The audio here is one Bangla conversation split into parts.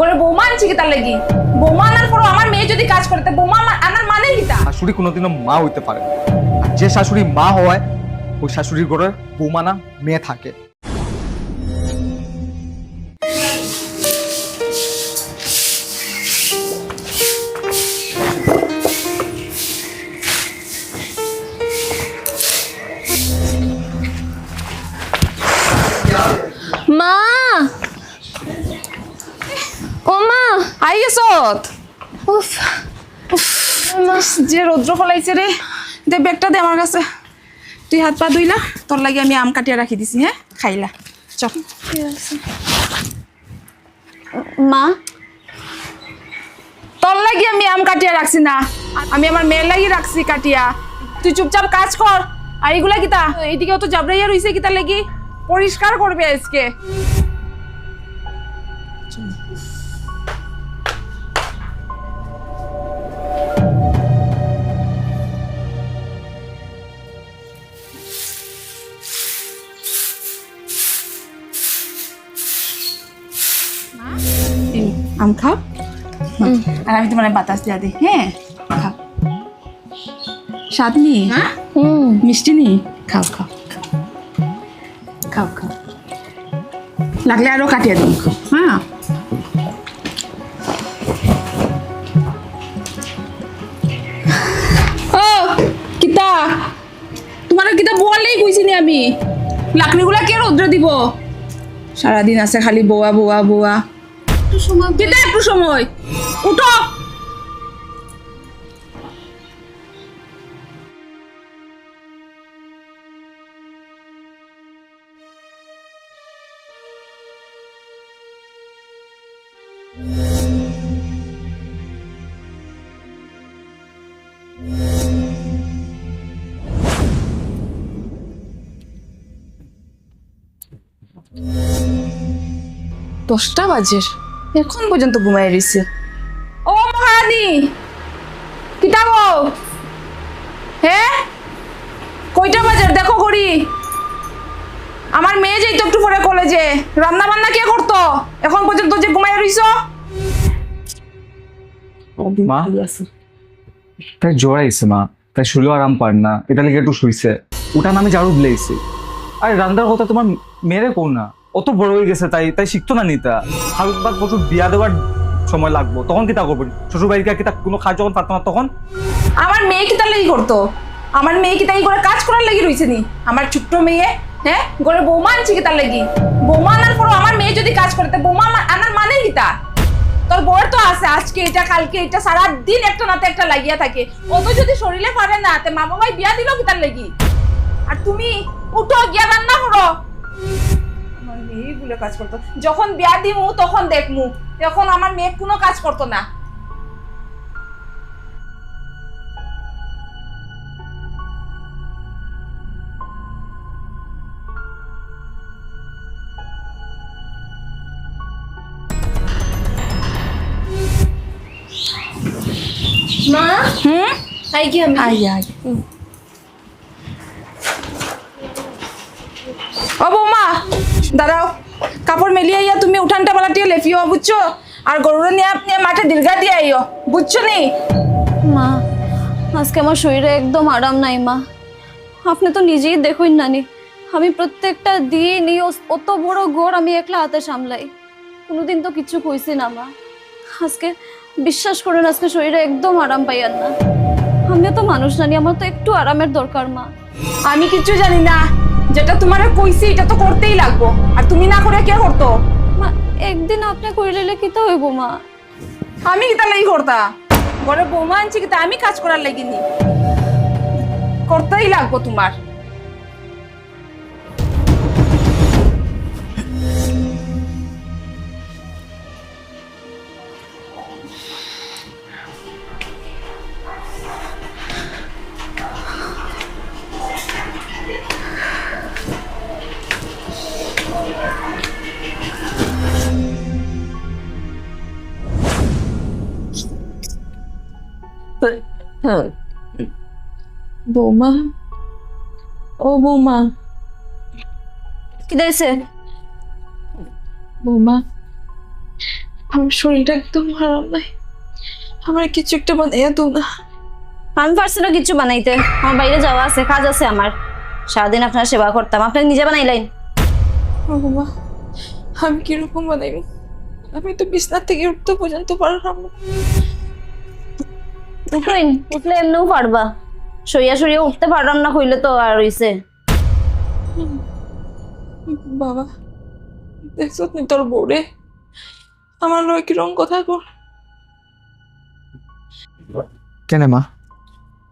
ঘরে বৌমা আনছি কি তার লাগি? বৌমা আনার পর আমার মেয়ে যদি কাজ করতে বৌমা আনার মানে কি তা? শাশুড়ি কোনোদিনও মা হইতে পারে না। আর যে শাশুড়ি মা হয় ওই শাশুড়ির ঘরে বৌমা না, মেয়ে থাকে। আই গেছত উফ যে রৌদ্র ফলাইছে রে। দে ব্যাগটা দে আমার কাছে। তুই হাত পা ধুইলা তোর লাগি আমি আম কাটিয়া রাখি দিছি হ্যাঁ? খাইলা। চল মা? তোর লাগি আমি আম কাটিয়া রাখছি না। আমি আমার মেয়ের লাগি রাখছি কাটিয়া। তুই চুপচাপ কাজ কর। আর এগুলা কিতা এইদিকেও তো জাবরাইয়া রইছে কিতা লাগি? পরিষ্কার করবে আজকে। আম খাও আর আমি তোমার বাতাস দিয়া দিই হ্যাঁ? খাও স্বাদ নি মিষ্টি নি খাও খাও খাও। খাও লাগলে আরও কাটিয়ে দিন হ্যাঁ কিতা? তোমার কিতা বলেই কইছি নি আমি? লাকড়িগুলা কে রৌদ্র দিব? সারাদিন আছে খালি বোয়া বোয়া বোয়া। একটু সময় কিতা একটু সময় উঠো দশটা বাজে এখন পর্যন্ত ঘুমাই রয়েছে ও মহারানী! কিতা গো হ্যাঁ কয়টা বাজার? দেখো করি। আমার মেয়ে তো একটু পরে কলেজে। রান্না বান্না কে করতো? এখন পর্যন্ত যে ঘুমাই রইছ? মা তাই জ্বর আইছে মা। তাই শুলেও আরাম পার না। এটা লেগে একটু শুইছে। ওটা আমি জারু দিলেইছি আর রান্নার কথা তোমার মেরে কোন না। অত বড় হয়ে গেছে, তাই তাই শিখতো না নিতা। হালুক বাদ বছর বিয়া দেওয়ার সময় লাগবো, তখন কিতা করবেন শ্বশুর বাড়িতে কিতা কোনো কাজ যখন পারতো না তখন? আমার মেয়ে কিতা লাগি করতো? আমার মেয়ে কিতা এই করে কাজ করার লাগি রইছে নি? আমার ছোট্ট মেয়ে হ্যাঁ ঘরে বৌমা আনছি কিতা লাগি? বৌমা আনার পরও আমার মেয়ে যদি কাজ করে, তা বৌমা আনার মানে কিতা তোর? বউয়ের তো আছে, আজকে এটা, কালকে এটা সারা দিন একটা নাতে একটা লাগিয়া থাকে। ও তো যদি শরীরে পারে না, তে মা বাবাই বিয়া দিল কিতার লাগি? আর তুমি উঠো, গিয়া রান্না করো। আমার মেয়ে বলে কাজ করতো। যখন বিয়া দিমু তখন দেখমু। তখন আমার মেয়ে কোনো কাজ করতো না। মা? হুম? আই কি আমি আই আই ও বৌমা দাঁড়াও। কাপড় মেলিয়ে আইয়া তুমি উঠানটা পালাটিয়ে লেফিও বুঝছ? আর গরুরে নিয়ে আপনি মাঠে দীর্ঘা দিয়ে আইও বুঝছ নি? মা আজকে আমার শরীরে একদম আরাম নাই মা। আপনি তো নিজেই দেখুন নানি আমি প্রত্যেকটা দিনই ও- অত বড় গোড় আমি একলা হাতে সামলাই। কোনোদিন তো কিছু কইছি না মা। আজকে বিশ্বাস করেন আজকে শরীরে একদম আরাম পাইয়ান না। আমিও তো মানুষ জানি আমার তো একটু আরামের দরকার মা। আমি কিচ্ছু জানি না। যেটা তোমারে কইছি এটা তো করতেই লাগবো। আর তুমি না করে কে করতো? মা একদিন আপনি করিলে কি তো হইব মা? আমি কিতা লাগি করতা? ঘরে বৌমা আনছি কিতা আমি কাজ করার লাগিনি করতেই লাগবো তোমার। বৌমা। ও বৌমা। কি দিয়েছে বৌমা আমার শরীরটা একদম আরাম নাই। আমার কিছু একটা বানাইয়া দো না। আমি পারছি না কিছু বানাইতে। আমার বাইরে যাওয়া আছে কাজ আছে আমার। সারাদিন আপনার সেবা করতাম আপনি নিজে বানাইলেন। ও বৌমা আমি কীরকম বানাইব? আমি তো বিছনার থেকে উঠতে পর্যন্ত পারলাম না। উঠলেন উঠলে এমনিও পারবা। সইয়া সরিয়া উঠতে পারলাম না কইলে তো আর হইছে। বাবা দেখছ নি তোর বউরে? আমার লয় কীরকম কথা কর। কেন মা?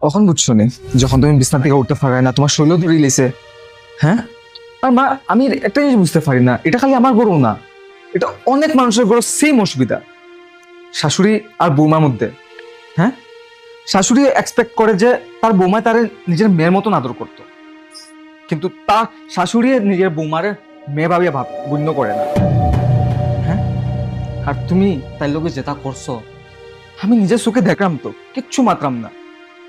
কখন বুঝছ নি? যখন তুমি বিছনা থেকে উঠতে পারে না তোমার শরীরও ধরে লেছে হ্যাঁ? আর মা আমি একটা জিনিস বুঝতে পারি না এটা খালি আমার গরু না। এটা অনেক মানুষের গরু সেম অসুবিধা। শাশুড়ি আর বৌমার মধ্যে। হ্যাঁ? শাশুড়ি এক্সপেক্ট করে যে তার বৌমায় তার নিজের মেয়ের মতন আদর করত। কিন্তু তার শাশুড়ি নিজের বৌমারে মেয়ে ভাবিয়া ভাব, গণ্য করে না। হ্যাঁ? আর তুমি তাই লোকে যেটা করছ, আমি নিজের চোখে দেখলাম তো, কিচ্ছু মাত্রাম না।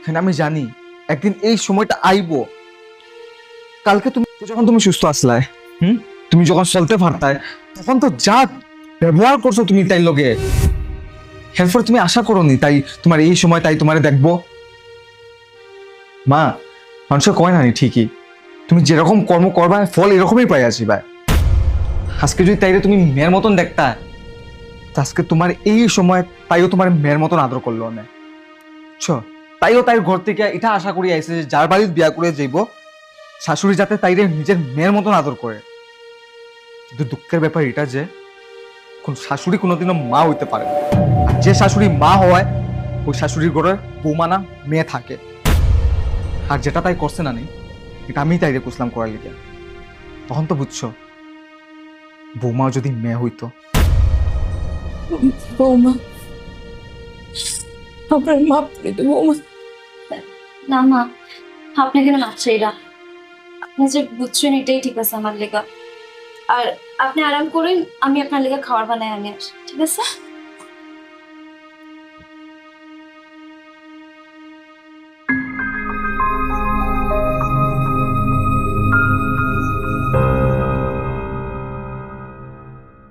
এখানে আমি জানি, একদিন এই সময়টা আইবো। কালকে তুমি, যখন তুমি সুস্থ আসলাই হুম? তুমি যখন চলতে পারতায়, তখন তো যা ব্যবহার করছ তুমি তাই লগে এরপর তুমি আশা করো নি তাই তোমার এই সময় তাই তোমারে দেখব? মা, মানুষে কয় না ঠিকই। তুমি যেরকম কর্ম করবা, ফল এরকমই পাই আসি ভাই। আজকে যদি তাইরে তুমি মেয়ের মতন দেখতা আজকে তোমার এই সময় তাইও তোমার মেয়ের মতন আদর করল না। ছ তাইও তাই ঘর থেকে এটা আশা করি আইছে যে যার বাড়ির বিয়া করে যাইব, শাশুড়ি যাতে তাইরে নিজের মেয়ের মতন আদর করে। কিন্তু দুঃখের ব্যাপার এটা যে, কোন শাশুড়ি কোনোদিনও মা হইতে পারে না। যে শাশুড়ি মা হওয়ায় ওই শাশুড়ির ঘরে বৌমা না মেয়ে থাকে। আর যেটা তাই করছে না নেই এটা আমি তাইরে কুসলাম করার লিগে। তখন তো বুঝছ বৌমা যদি মেয়ে হইতো। বৌমা মাপ করে দে বৌমা। না মা আপনি কেন নাচছে এরা আপনি যে বুঝছেন এটাই ঠিক আছে আমার লেগা। আর আপনি আরাম করেন আমি আপনার লেগা খাবার বানাই আমি আসি ঠিক আছে?